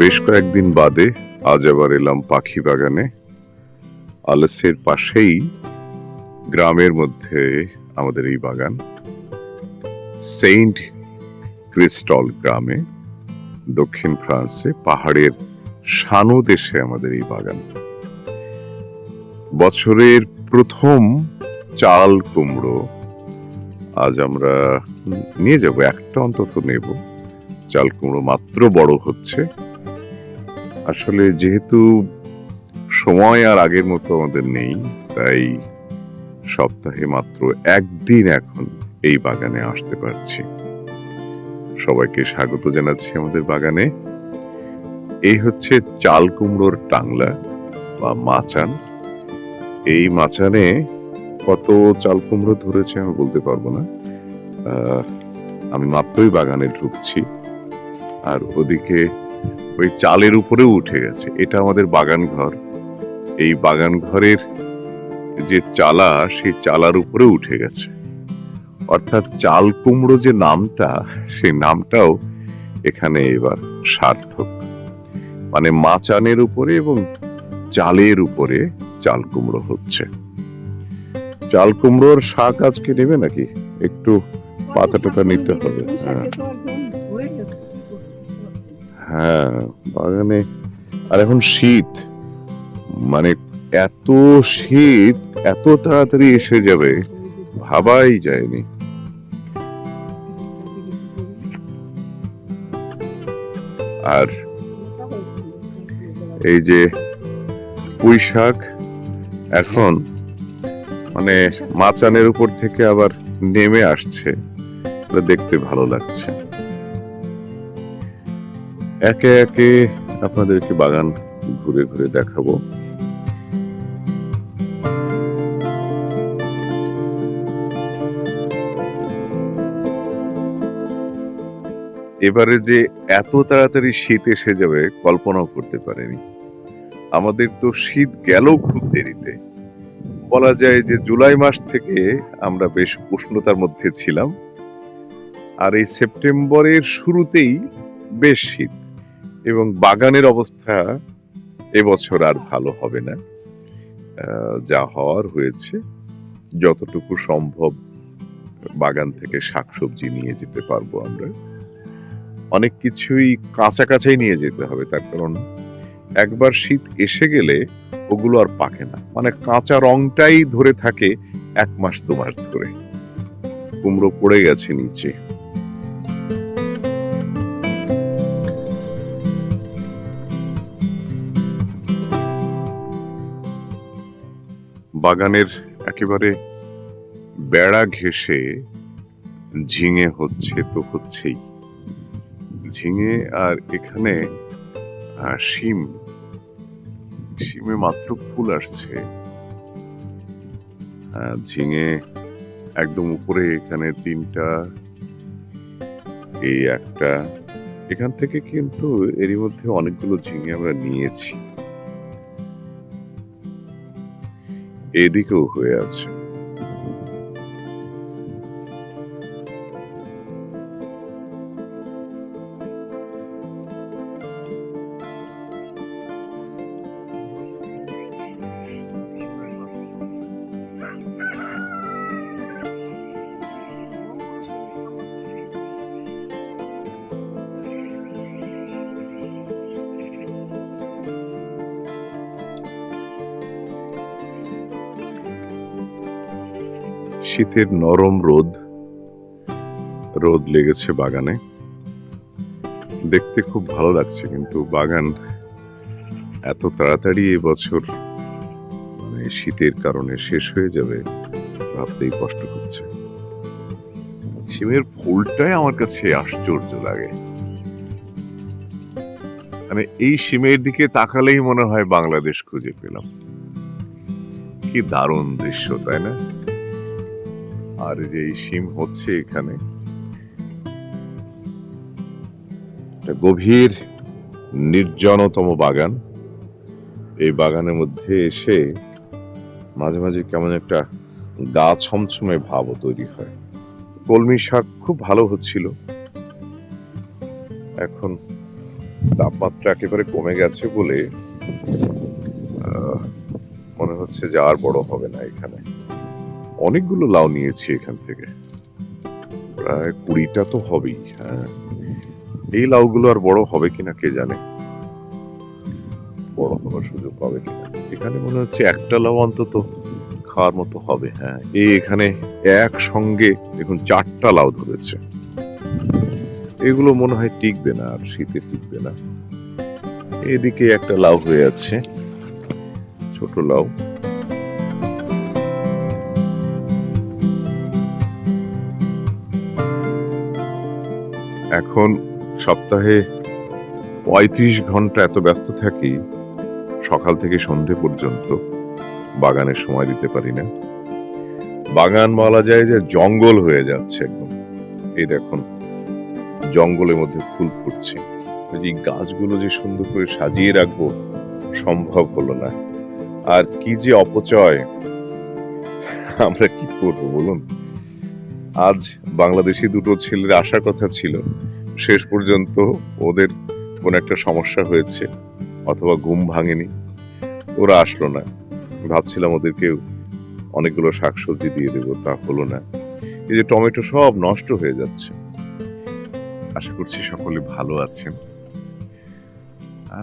বেশ কয়েকদিন বাদে আজ আবার এলাম পাখি বাগানে। আলসের পাশেই গ্রামের মধ্যে আমাদের এই বাগান। সেইন্ট ক্রিস্টল গ্রামে, দক্ষিণ ফ্রান্সে, পাহাড়ের শানু দেশে আমাদের এই বাগান। বছরের প্রথম চাল কুমড়ো আজ আমরা নিয়ে যাব, একটা অন্তত নেব। চাল কুমড়ো মাত্র বড় হচ্ছে। আসলে যেহেতু সময় আর আগের মতো আমাদের নেই, তাই সপ্তাহে মাত্র একদিন এখন এই বাগানে আসতে পারছি। সবাইকে স্বাগত জানাচ্ছি আমাদের বাগানে। এই হচ্ছে চাল কুমড়োর টাংলা বা মাচান। এই মাচানে কত চাল কুমড়ো ধরেছে আমি বলতে পারব না। আমি মাত্রই বাগানে ঢুকছি। আর ওদিকে ওই চালের উপরে উঠে গেছে। এটা আমাদের বাগান ঘর। এই বাগান ঘরের যে চালা, সেই চালার উপরে উঠে গেছে। অর্থাৎ চাল কুমড়ো যে নামটা, সেই নামটাও এখানে এবার সার্থক। মানে মাচানের উপরে এবং চালের উপরে চাল কুমড়ো হচ্ছে। চাল কুমড়োর শাক আজকে নেবে নাকি? একটু পাতা টাতা নিতে হবে। হ্যাঁ। হ্যাঁ বাগানে। আর এখন শীত। মানে এত শীত, এত তাড়াতাড়ি এসে যাবে, ভাবাই যায়নি। আর এই যে পুঁই শাক, এখন মানে মাচানের উপর থেকে আবার নেমে আসছে। দেখতে ভালো লাগছে। একে একে আপনাদেরকে বাগান ঘুরে ঘুরে দেখাবো। এবারে যে এত তাড়াতাড়ি শীত এসে যাবে, কল্পনাও করতে পারেনি। আমাদের তো শীত গেল খুব দেরিতে। বলা যায় যে জুলাই মাস থেকে আমরা বেশ উষ্ণতার মধ্যে ছিলাম। আর এই সেপ্টেম্বরের শুরুতেই বেশ শীত। এবং বাগানের অবস্থা এবছর আর ভালো হবে না। যা হওয়ার হয়েছে, যতটুকু সম্ভব বাগান থেকে শাকসবজি নিয়ে যেতে পারব আমরা। অনেক কিছুই কাঁচা কাঁচাই নিয়ে যেতে হবে, তার কারণ একবার শীত এসে গেলে ওগুলো আর পাকে না। মানে কাঁচা রংটাই ধরে থাকে এক মাস দু মাস ধরে। কুমড়ো পড়ে গেছে নিচে। বাগানের একেবারে বেড়া ঘেঁষে ঝিঙে হচ্ছে তো হচ্ছেই। ঝিঙে আর এখানে শিম। শিমে মাত্র ফুল আসছে। ঝিঙে একদম উপরে এখানে তিনটা, এই একটা। এখান থেকে কিন্তু এরই মধ্যে অনেকগুলো ঝিঙে আমরা নিয়েছি। এদিকেও হয়ে আছে। শীতের নরম রোদ রোদ লেগেছে বাগানে। দেখতে খুব ভালো লাগছে, কিন্তু বাগান এত তাড়াতাড়ি এবছর মানে শীতের কারণে শেষ হয়ে যাবে ভাবতেই কষ্ট হচ্ছে। শিমের ফুলটাই আমার কাছে আশ্চর্য লাগে। মানে এই সিমের দিকে তাকালেই মনে হয় বাংলাদেশ খুঁজে পেলাম। কি দারুণ দৃশ্য, তাই না? আর যে শিম হচ্ছে এখানে। গভীর, নির্জনতম বাগান। এই বাগানের মধ্যে এসে মাঝে মাঝে কেমন একটা গা ছমছমে ভাবও তৈরি হয়। কলমি শাক খুব ভালো হচ্ছিল। এখন তাপমাত্রা একেবারে কমে গেছে বলে মনে হচ্ছে যে আর বড় হবে না এখানে। অনেকগুলো লাউ নিয়েছি এখান থেকে। প্রায় কুড়িটা তো হবেই হ্যাঁ। এই লাউগুলো আর বড় হবে কিনা কে জানে? বড় হওয়ার সুযোগ পাবে কিনা? এখানে মনে হচ্ছে একটা লাউ অন্তত খাওয়ার মতো হবে হ্যাঁ। এই এখানে একসঙ্গে দেখুন চারটা লাউ ধরেছে। এগুলো মনে হয় টিকবে না আর শীতে টিকবে না। এদিকে একটা লাউ হয়ে আছে, ছোট লাউ। এখন সপ্তাহে পঁয়ত্রিশ ঘণ্টা এত ব্যস্ত থাকি, সকাল থেকে সন্ধে পর্যন্ত বাগানে সময় দিতে পারি না। বাগান বলা যায় যে জঙ্গল হয়ে যাচ্ছে একদম। এই দেখুন, জঙ্গলের মধ্যে ফুল ফুটছে। এই গাছগুলো যে সুন্দর করে সাজিয়ে রাখব সম্ভব হলো না। আর কি যে অপচয়, আমরা কি করব বলুন? আজ বাংলাদেশি দুটো ছেলের আসার কথা ছিল। শেষ পর্যন্ত ওদের কোন একটা সমস্যা হয়েছে অথবা ঘুম ভাঙেনি। ওরা আসলো না। ভাবছিলাম ওদেরকে অনেকগুলো শাকসবজি দিয়ে দেবো, তা হলো না। এই যে টমেটো সব নষ্ট হয়ে যাচ্ছে। আশা করছি সকলে ভালো আছেন।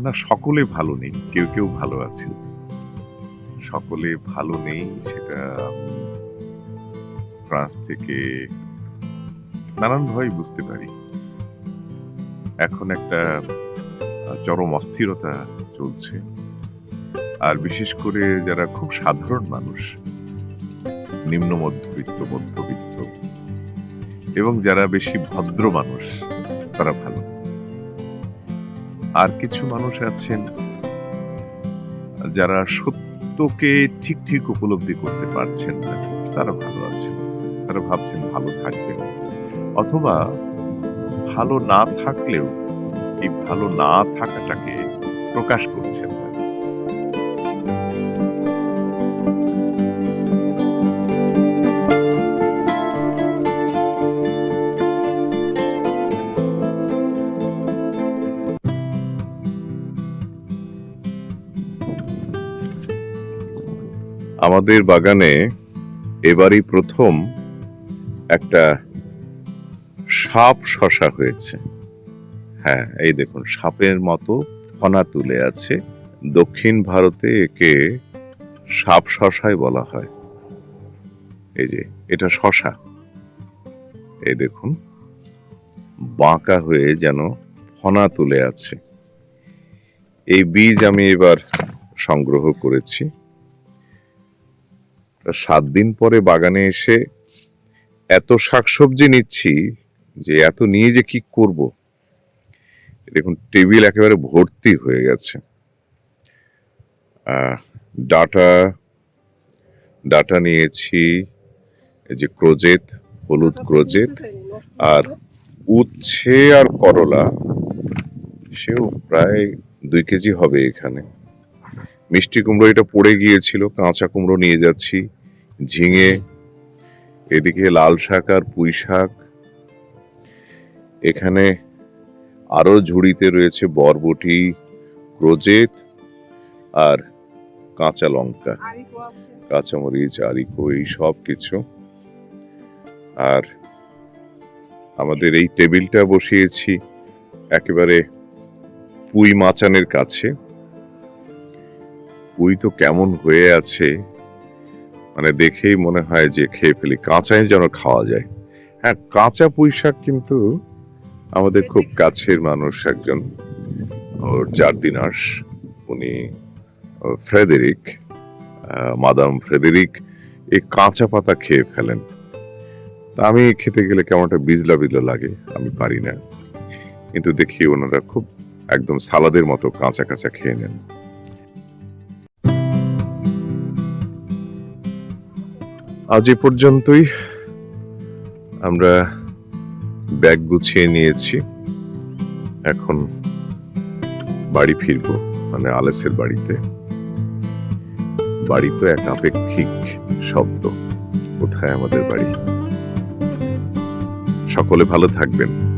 না, সকলে ভালো নেই, কেউ কেউ ভালো আছে সকলে ভালো নেই, সেটা ফ্রান্স থেকে নানানভাবেই বুঝতে পারি। এখন একটা চরম অস্থিরতা চলছে। আর বিশেষ করে যারা খুব সাধারণ মানুষ, নিম্ন মধ্যবিত্ত মধ্যবিত্ত এবং যারা বেশি ভদ্র মানুষ, তারা ভালো। আর কিছু মানুষ আছেন যারা সত্যকে ঠিক ঠিক উপলব্ধি করতে পারছেন না, তারা ভালো আছেন। তারা ভাবছেন ভালো থাকবেন অথবা ভালো না থাকলেও এই ভালো না থাকাটাকে প্রকাশ করছেন আমাদের বাগানে এবারই প্রথম একটা সাপ শশা হয়েছে। হ্যাঁ এই দেখুন, সাপের মতো ফনা তুলে আছে। দক্ষিণ ভারতে একে সাপ শশাই বলা হয়। এই যে, এটা শশা। এই দেখুন, বাঁকা হয়ে যেন ফনা তুলে আছে। এই বীজ আমি এবার সংগ্রহ করেছি। সাত দিন পরে বাগানে এসে এত শাকসবজি নিচ্ছি যে এত নিয়ে যে কি করব? দেখুন, টেবিল একেবারে ভর্তি হয়ে গেছে। ডাটা ডাটা নিয়েছি, এই যে ক্রোজেত হলুদ ক্রোজেত আর উচ্ছে আর করলা, সেও প্রায় দুই কেজি হবে এখানে। মিষ্টি কুমড়ো এটা পড়ে গিয়েছিল, কাঁচা কুমড়ো নিয়ে যাচ্ছি, ঝিঙে এদিকে লাল শাক আর পুঁই শাক। এখানে আরও ঝুড়িতে রয়েছে বরবটি ক্রোজেট আর কাঁচা লঙ্কা। কাঁচামরিচ, আরিকো, এই সব কিছু। আর আমাদের এই টেবিলটা বসিয়েছি একেবারে পুঁই মাচানের কাছে। পুঁই তো কেমন হয়ে আছে মানে দেখেই মনে হয় যে খেয়ে ফেলি। কাঁচাই যেন খাওয়া যায়। হ্যাঁ কাঁচা পুঁই শাক কিন্তু আমাদের খুব কাছের মানুষ একজন। ওর জার্দিনাস উনি ও, ফ্রেডেরিক মাদাম ফ্রেডেরিক এই কাঁচা পাতা খেয়ে ফেলেন। তা আমি খেতে গেলে কেমন একটা বিজলা বিজলা লাগে আমি পারি না। কিন্তু দেখি ওনারা খুব একদম সালাদের মতো কাঁচা কাঁচা খেয়ে নেন। আজ এ পর্যন্তই। আমরা ব্যাগ গুছিয়ে নিয়েছি। এখন বাড়ি ফিরবো মানে আলেসের বাড়িতে। বাড়ি তো এক আপেক্ষিক শব্দ, কোথায় আমাদের বাড়ি? সকলে ভালো থাকবেন।